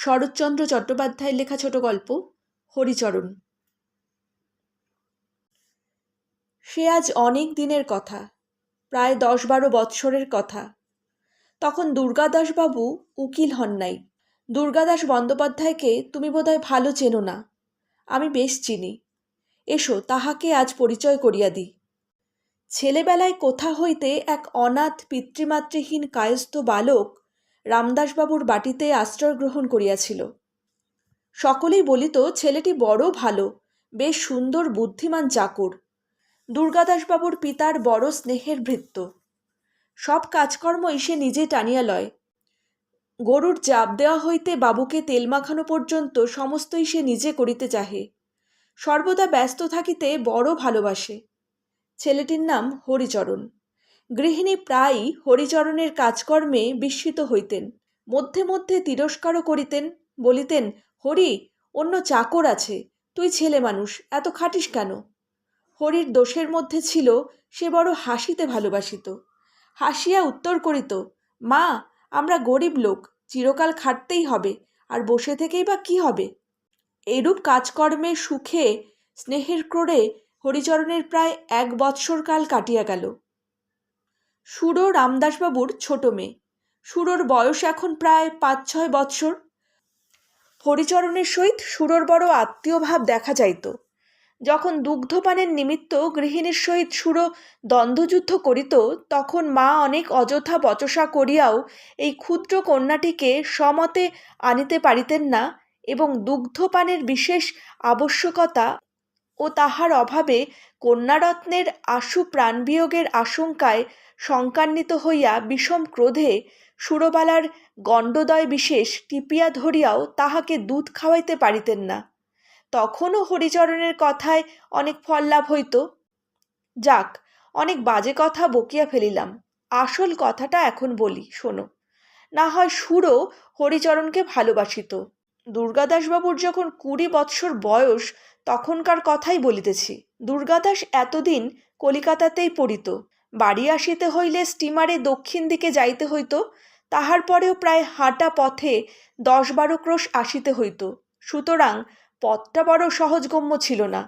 শরৎচন্দ্র চট্টোপাধ্যায়ের লেখা ছোট গল্প, হরিচরণ। সে আজ অনেক দিনের কথা, প্রায় দশ বারো বৎসরের কথা। তখন দুর্গাদাসবাবু উকিল হন নাই। দুর্গাদাস বন্দ্যোপাধ্যায়কে তুমি বোধহয় ভালো চেনো না, আমি বেশ চিনি। এসো, তাহাকে আজ পরিচয় করিয়া দিই। ছেলেবেলায় কোথা হইতে এক অনাথ পিতৃমাতৃহীন কায়স্থ বালক রামদাসবাবুর বাটিতে আশ্রয় গ্রহণ করিয়াছিল। সকলেই বলিত, ছেলেটি বড় ভালো, বেশ সুন্দর, বুদ্ধিমান চাকর। দুর্গাদাসবাবুর পিতার বড় স্নেহের ভৃত্য। সব কাজকর্মই সে নিজে টানিয়া লয়। গরুর জাপ দেওয়া হইতে বাবুকে তেল মাখানো পর্যন্ত সমস্তই সে নিজে করিতে চাহে। সর্বদা ব্যস্ত থাকিতে বড় ভালোবাসে। ছেলেটির নাম হরিচরণ। গৃহিণী প্রায়ই হরিচরণের কাজকর্মে বিস্মিত হইতেন, মধ্যে মধ্যে তিরস্কারও করিতেন, বলিতেন, হরি, অন্য চাকর আছে, তুই ছেলে মানুষ, এত খাটিস কেন? হরির দোষের মধ্যে ছিল, সে বড় হাসিতে ভালোবাসিত, হাসিয়া উত্তর করিত, মা, আমরা গরিব লোক, চিরকাল খাটতেই হবে, আর বসে থেকেই বা কি হবে? এরূপ কাজকর্মে সুখে, স্নেহের ক্রোড়ে হরিচরণের প্রায় এক বৎসরকাল কাটিয়া গেল। সুরো রামদাসবাবুর ছোট মেয়ে। সুরোর বয়স এখন প্রায় পাঁচ ছয় বৎসর। হরিচরণের সহিত সুরোর বড় আত্মীয় ভাব দেখা যাইত। যখন দুগ্ধপানের নিমিত্ত গৃহিণীর সহিত সুরো দ্বন্দ্বযুদ্ধ করিত, তখন মা অনেক অযথা বচসা করিয়াও এই ক্ষুদ্র কন্যাটিকে সমতে আনিতে পারিতেন না এবং দুগ্ধপানের বিশেষ আবশ্যকতা ও তাহার অভাবে কন্যারত্নের আশু প্রাণবিয়োগের আশঙ্কায় শঙ্কান্বিত হইয়া বিষম ক্রোধে সুরবালার গণ্ডদয় বিশেষ টিপিয়া ধরিয়াও তাহাকে দুধ খাওয়াইতে পারিতেন না। তখনও হরিচরণের কথায় অনেক ফল লাভ হইত। যাক, অনেক বাজে কথা বকিয়া ফেলিলাম। আসল কথাটা এখন বলি, শোনো। না হয় সুরও হরিচরণকে ভালোবাসিত। দুর্গাদাসবাবুর যখন কুড়ি বৎসর বয়স তখনকার কথাই বলিতেছি দুর্গাদাস এতদিন কলিকাতাতেই পড়িত, বাড়ি আসিতে হইলে স্টিমারে দক্ষিণ দিকে যাইতে হইত, তাহার পরেও প্রায় হাঁটা পথে দশ বারো ক্রোশ আসিতে হইত, সুতরাং পথটা বড় সহজগম্য ছিল না।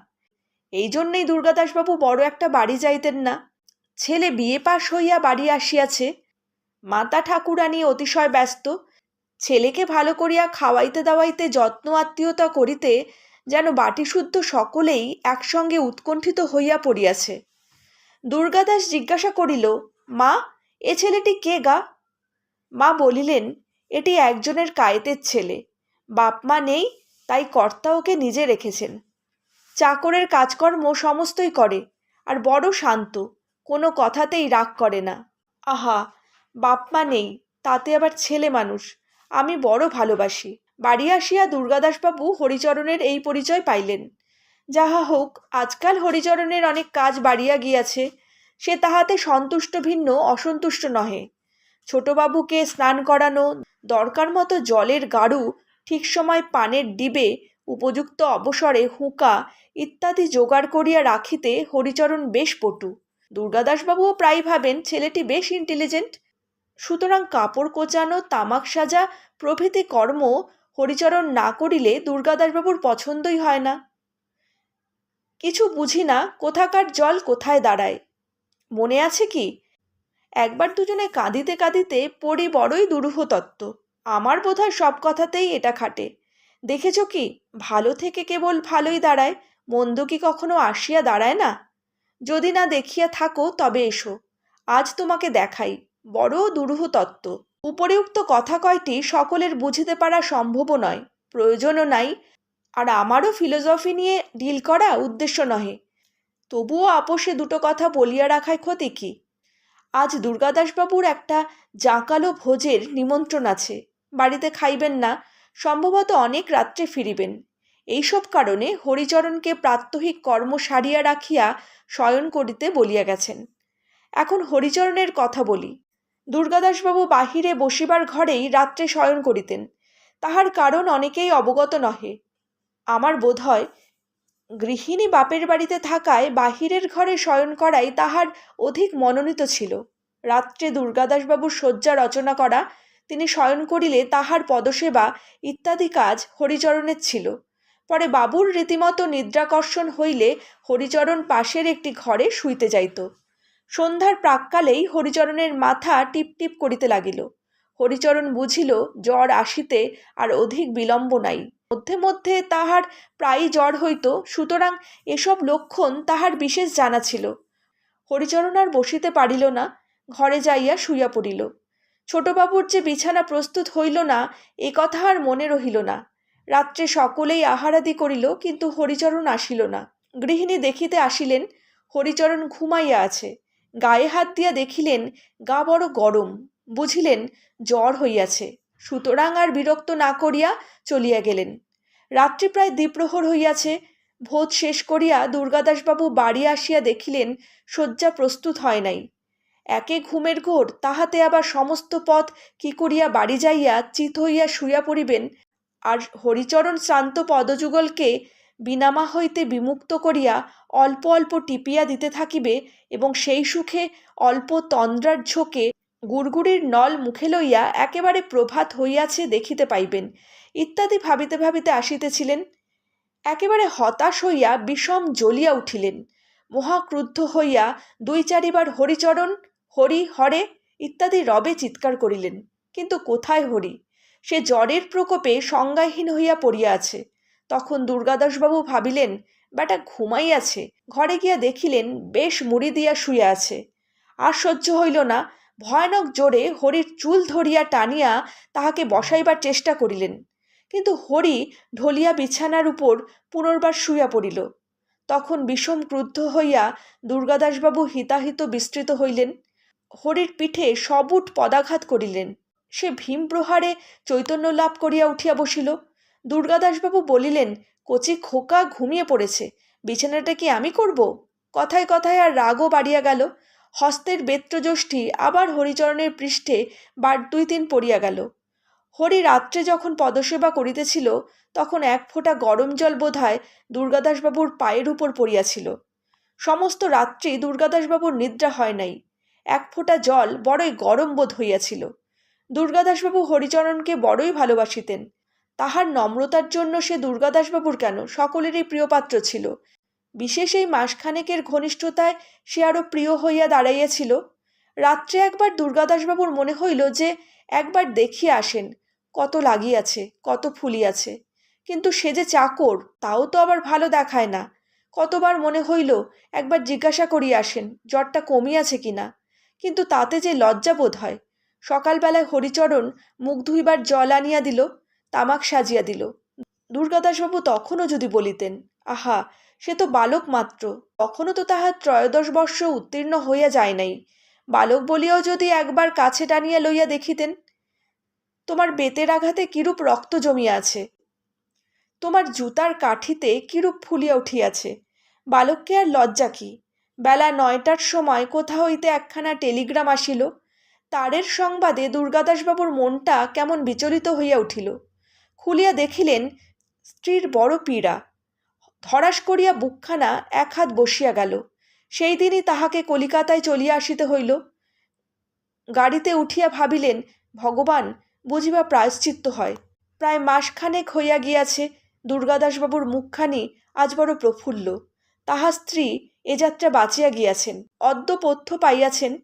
এই জন্যেই দুর্গাদাসবাবু বড় একটা বাড়ি যাইতেন না, ছেলে বিয়ে পাশ হইয়া বাড়ি আসিয়াছে, মাতা ঠাকুরানী অতিশয় ব্যস্ত, ছেলেকে ভালো করিয়া খাওয়াইতে দাওয়াইতে যত্ন আত্মীয়তা করিতে যেন সকলেই একসঙ্গে উৎকণ্ঠিত হইয়া পড়িয়াছে। দুর্গাদাস জিজ্ঞাসা করিল, মা, এ ছেলেটি কে গা? মা বলিলেন, এটি একজনের কায়েতের ছেলে। বাপ মা নেই, তাই কর্তা ওকে নিজে রেখেছেন। চাকরের কাজকর্ম সমস্তই করে, আর বড় শান্ত, কোনো কথাতেই রাগ করে না। আহা, বাপ মা নেই, তাতে আবার ছেলে মানুষ, আমি বড় ভালোবাসি। বাড়ি আসিয়া দুর্গাদাসবাবু হরিচরণের এই পরিচয় পাইলেন। যাহা হোক, আজকাল হরিচরণের অনেক কাজ বাড়িয়া গিয়াছে, সে তাহাতে সন্তুষ্ট ভিন্ন, অসন্তুষ্ট নহে। ছোটবাবুকে স্নান করানো, দরকার মতো জলের গাড়ু ঠিক সময় পানের ডিবে উপযুক্ত অবসরে হুঁকা ইত্যাদি জোগাড় করিয়া রাখিতে হরিচরণ বেশ পটু। দুর্গাদাসবাবুও প্রায় ভাবেন, ছেলেটি বেশ ইন্টেলিজেন্ট সুতরাং কাপড় কোচানো, তামাক সাজা প্রভৃতি কর্ম হরিচরণ না করিলে দুর্গাদাসবাবুর পছন্দই হয় না। কিছু বুঝি না কোথাকার জল কোথায় দাঁড়ায়। মনে আছে কি? একবার দুজনে কাঁদিতে কাঁদিতে পড়ি বড়ই দুরূহ তত্ত্ব আমার বোধহয় সব কথাতেই এটা খাটে। দেখেছ কি? ভালো থেকে কেবল ভালোই দাঁড়ায়, মন্দ কি কখনো আসিয়া দাঁড়ায় না? যদি না দেখিয়া থাকো তবে এসো। আজ তোমাকে দেখাই, বড় দুরূহ তত্ত্ব উপরিউক্ত কথা কয়টি সকলের বুঝিতে পারা সম্ভবও নয়, প্রয়োজনও নাই। আর আমারও ফিলোজফি নিয়ে ডিল করা উদ্দেশ্য নহে। তবুও আপোষে দুটো কথা বলিয়া রাখায় ক্ষতি কি? আজ দুর্গাদাসবাবুর একটা জাঁকালো ভোজের নিমন্ত্রণ আছে, বাড়িতে খাইবেন না, সম্ভবত অনেক রাত্রে ফিরিবেন। এইসব কারণে হরিচরণকে প্রাত্যহিক কর্ম সারিয়া রাখিয়া শয়ন করিতে বলিয়া গেছেন। এখন হরিচরণের কথা বলি। দুর্গাদাসবাবু বাহিরে বসিবার ঘরেই রাত্রে শয়ন করিতেন। তাহার কারণ অনেকেই অবগত নহে। আমার বোধ হয় গৃহিণী বাপের বাড়িতে থাকায় বাহিরের ঘরে শয়ন করাই তাহার অধিক মনোনীত ছিল। রাত্রে দুর্গাদাসবাবুর শয্যা রচনা করা, তিনি শয়ন করিলে তাহার পদসেবা ইত্যাদি কাজ হরিচরণের ছিল। পরে বাবুর রীতিমতো নিদ্রাকর্ষণ হইলে হরিচরণ পাশের একটি ঘরে শুইতে যাইত। সন্ধ্যার প্রাককালেই হরিচরণের মাথা টিপটিপ করিতে লাগিল। হরিচরণ বুঝিল, জ্বর আসিতে আর অধিক বিলম্ব নাই। মধ্যে মধ্যে তাহার প্রায়ই জ্বর হইত, সুতরাং এসব লক্ষণ তাহার বিশেষ জানা ছিল। হরিচরণ আর বসিতে পারিল না, ঘরে যাইয়া শুইয়া পড়িল। ছোটবাবুর যে বিছানা প্রস্তুত হইল না, এ কথা আর মনে রহিল না। রাত্রে সকলেই আহারাদি করিল, কিন্তু হরিচরণ আসিল না। গৃহিণী দেখিতে আসিলেন, হরিচরণ ঘুমাইয়া আছে। গায়ে হাত দিয়া দেখিলেন, গা বড় গরম। বুঝিলেন, জ্বর হইয়াছে। সুতরাং আর বিরক্ত না করিয়া চলিয়া গেলেন। রাত্রি প্রায় দ্বিপ্রহর হইয়াছে। ভোজ শেষ করিয়া দুর্গাদাসবাবু বাড়ি আসিয়া দেখিলেন, শয্যা প্রস্তুত হয় নাই। একে ঘুমের ঘোর, তাহাতে আবার সমস্ত পথ কি করিয়া বাড়ি যাইয়া চিত হইয়া শুইয়া পড়িবেন, আর হরিচরণ শ্রান্ত পদযুগলকে বিনামা হইতে বিমুক্ত করিয়া অল্প অল্প টিপিয়া দিতে থাকিবে এবং সেই সুখে অল্প তন্দ্রার ঝোঁকে গুড়গুড়ির নল মুখে লইয়া একেবারে প্রভাত হইয়াছে দেখিতে পাইবেন। ইত্যাদি ভাবিতে ভাবিতে আসিতেছিলেন। একেবারে হতাশ হইয়া বিষম জ্বলিয়া উঠিলেন। মহাক্রুদ্ধ হইয়া দুই চারিবার হরিচরণ, হরি, হরে ইত্যাদি রবে চিৎকার করিলেন। কিন্তু কোথায় হরি? সে জ্বরের প্রকোপে সংজ্ঞাহীন হইয়া পড়িয়া আছে। তখন দুর্গাদাসবাবু ভাবিলেন, বেটা ঘুমাইয়াছে ঘরে গিয়া দেখিলেন বেশ মুড়ি দিয়া শুইয়া আছে। আর সহ্য হইল না, ভয়ানক জোরে হরির চুল ধরিয়া টানিয়া তাহাকে বসাইবার চেষ্টা করিলেন। কিন্তু হরি ঢলিয়া বিছানার উপর পুনর্বার শুইয়া পড়িল। তখন বিষম ক্রুদ্ধ হইয়া দুর্গাদাসবাবু হিতাহিত বিস্তৃত হইলেন। হরির পিঠে সবুট পদাঘাত করিলেন। সে ভীম প্রহারে চৈতন্য লাভ করিয়া উঠিয়া বসিল। দুর্গাদাসবাবু বলিলেন, কচি খোকা ঘুমিয়ে পড়েছে, বিছানাটা কি আমি করব? কথায় কথায় আর রাগও বাড়িয়া গেল। হস্তের বেত্রযষ্টি আবার হরিচরণের পৃষ্ঠে বার দুই তিন পড়িয়া গেল। হরি রাত্রে যখন পদসেবা করিতেছিল, তখন এক ফোঁটা গরম জল বোধহয় দুর্গাদাসবাবুর পায়ের উপর পড়িয়াছিল। সমস্ত রাত্রি দুর্গাদাসবাবুর নিদ্রা হয় নাই। এক ফোঁটা জল বড়ই গরম বোধ হইয়াছিল। দুর্গাদাসবাবু হরিচরণকে বড়ই ভালোবাসিতেন। তাহার নম্রতার জন্য সে দুর্গাদাসবাবুর কেন? সকলেরই প্রিয়পাত্র ছিল। বিশেষ এই মাসখানেকের ঘনিষ্ঠতায় সে আরও প্রিয় হইয়া দাঁড়াইয়াছিল। রাত্রে একবার দুর্গাদাসবাবুর মনে হইল যে, একবার দেখিয়া আসেন, কত লাগিয়াছে, কত ফুলিয়াছে। কিন্তু সে যে চাকর, তাও তো আবার ভালো দেখায় না। কতবার মনে হইল, একবার জিজ্ঞাসা করিয়া আসেন, জ্বরটা কমিয়াছে কিনা। কিন্তু তাতে যে লজ্জা বোধ হয়। সকালবেলায় হরিচরণ মুখ ধুইবার জল আনিয়া দিল। তামাক সাজিয়া দিল। দুর্গাদাসবাবু তখনও যদি বলিতেন, আহা, সে তো বালক মাত্র তখনও তো তাহার ত্রয়োদশ বর্ষ উত্তীর্ণ হইয়া যায় নাই। বালক বলিয়াও যদি একবার কাছে টানিয়া লইয়া দেখিতেন, তোমার বেতের আঘাতে কিরূপ রক্ত জমিয়া আছে? তোমার জুতার কাঠিতে কিরূপ ফুলিয়া উঠিয়াছে? বালককে আর লজ্জা কি? বেলা নয়টার সময় কোথা হইতে একখানা টেলিগ্রাম আসিল। তারের সংবাদে দুর্গাদাসবাবুর মনটা কেমন বিচলিত হইয়া উঠিল। খুলিয়া দেখিলেন স্ত্রীর বড় পীড়া। ধরাস করিয়া বুকখানা এক হাত বসিয়া গেল। সেই দিনই তাহাকে কলিকাতায় চলিয়া আসিতে হইল। গাড়িতে উঠিয়া ভাবিলেন, ভগবান, বুঝিবা প্রায়শ্চিত্ত হয়। প্রায় মাসখানেক হইয়া গিয়াছে, দুর্গাদাসবাবুর মুখখানি আজ বড় প্রফুল্ল। তাহা স্ত্রী এ যাত্রা বাঁচিয়া গিয়াছেন, অদ্য পথ্য পাইয়াছেন।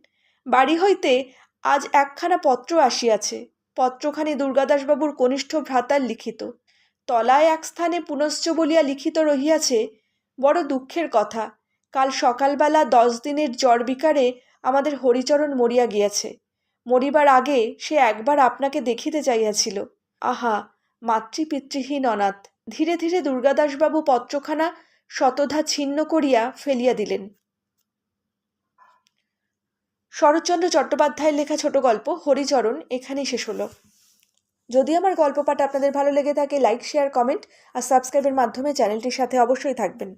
বাড়ি হইতে আজ একখানা পত্র আসিয়াছে। পত্রখানি দুর্গাদাসবাবুর কনিষ্ঠ ভ্রাতার লিখিত। তলায় এক স্থানে পুনশ্চ বলিয়া লিখিত রহিয়াছে, বড় দুঃখের কথা, কাল সকালবেলা দশ দিনের জ্বর বিকারে আমাদের হরিচরণ মরিয়া গিয়াছে। মরিবার আগে সে একবার আপনাকে দেখিতে চাইয়াছিল। আহা, মাতৃপিতৃহীন অনাথ! ধীরে ধীরে দুর্গাদাসবাবু পত্রখানা শতধা ছিন্ন করিয়া ফেলিয়া দিলেন। শরৎচন্দ্র চট্টোপাধ্যায়ের লেখা ছোট গল্প, হরিচরণ, এখানেই শেষ হলো। যদি আমার গল্প পাঠ আপনাদের ভালো লেগে থাকে লাইক শেয়ার কমেন্ট আর সাবস্ক্রাইবের মাধ্যমে চ্যানেলটির সাথে অবশ্যই থাকবেন।